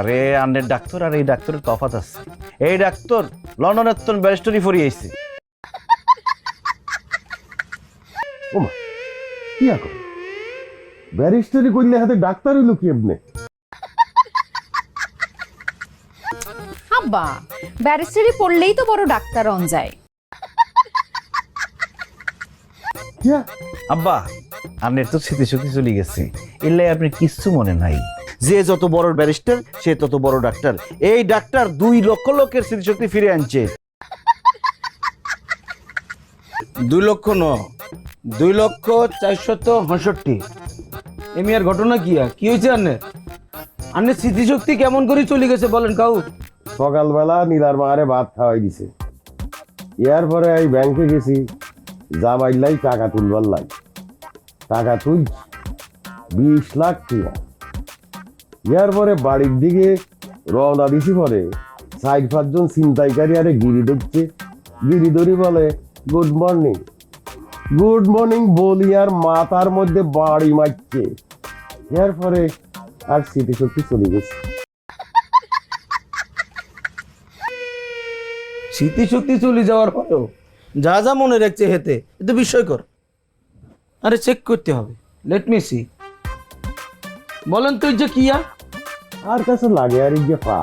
আরে আন্নের ডাক্তার আর এই ডাক্তারের তফাত আছে। এই ডাক্তার লন্ডনের তো ব্যারিস্টারি ফরিয়েছে ওমা কি এখন ব্যারিস্টারি করলে হাতে ডাক্তার হইল কি এমনি আব্বা ব্যারিস্টারি পড়লেই তো বড় ডাক্তার অন যায়। আব্বা আন্নের তো স্মৃতিশক্তি চলে গেছে। এলে আপনি কিচ্ছু মনে নাই। যে যত বড় ব্যারিস্টার, সে তত বড় ডাক্তার। এই ডাক্তার দুই লক্ষ লোকের স্মৃতিশক্তি ফিরে আনছে। দুই লক্ষ ন দুই লক্ষ চারশত পঁয়ষট্টি এমিয়ার ঘটনা কি আর? কি হয়েছে আন্নের আন্নের স্মৃতিশক্তি কেমন করে চলে গেছে বলেন কাউ? সকালবেলা নীলার মারে ভাত খাওয়াই দিছে। ইয়ার পরে এই ব্যাংকে গেছি জামাইলাই টাকা তুলবার লাই। টাকা তুল বিশ লাখ টাকা ইয়ার পরে বাড়ির দিকে রওনা দিছি পরে। সাইড পাঁচজন ছিনতাইকারী আরে গিরি দেখছে গিরি ধরি বলে, গুড মর্নিং। গুড মর্নিং বলি আর মাথার মধ্যে বাড়ি মারছে। ইয়ার পরে আর স্মৃতিশক্তি চলে গেছে। স্মৃতিশক্তি চলে যাওয়ার পরেও যা যা মনে রাখছে হেতে, এ তো বিস্ময়কর। আরে চেক করতে হবে। লেট মি সি বলেন তুই যে কিয়া? আর কাছে লাগে আর এই যে পা।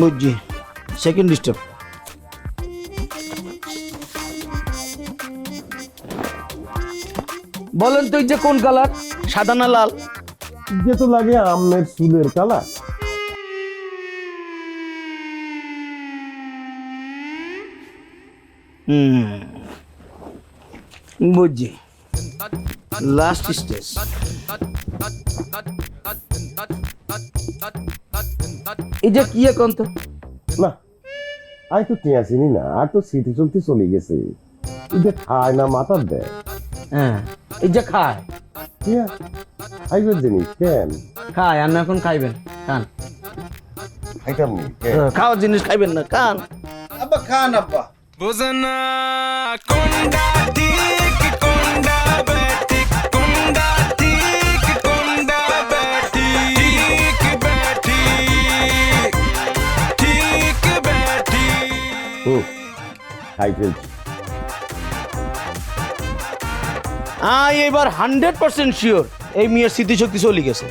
বুঝছি। সেকেন্ড স্টেপ বলেন তুই যে কোন কালার? সাদা না লাল? যে তো লাগে আমের চুলের কালা বুঝছি। লাস্ট স্টেজ এই যে কি এখন তো? না আই তো টিয়া চিনি না আর তো স্মৃতি শক্তি চলে গেছে। এই যে খায় না মাথার দেয়। হ্যাঁ এই যে খায়। টিয়া জিনিস কেন? খায় আর না এখন খাইবেন খান। খাইতাম খাওয়ার জিনিস খাইবেন না খান। আব্বা খান আব্বা। বুঝনা কোনটা ঠিক কোনটা বেঠিক কোনটা ঠিক কোনটা বেঠিক বেঠিক ঠিক বেঠিক হুম খাই ফেলছি আই এবার হান্ড্রেড পার্সেন্ট শিওর এই মেয়ের স্মৃতিশক্তি চলে গেছে।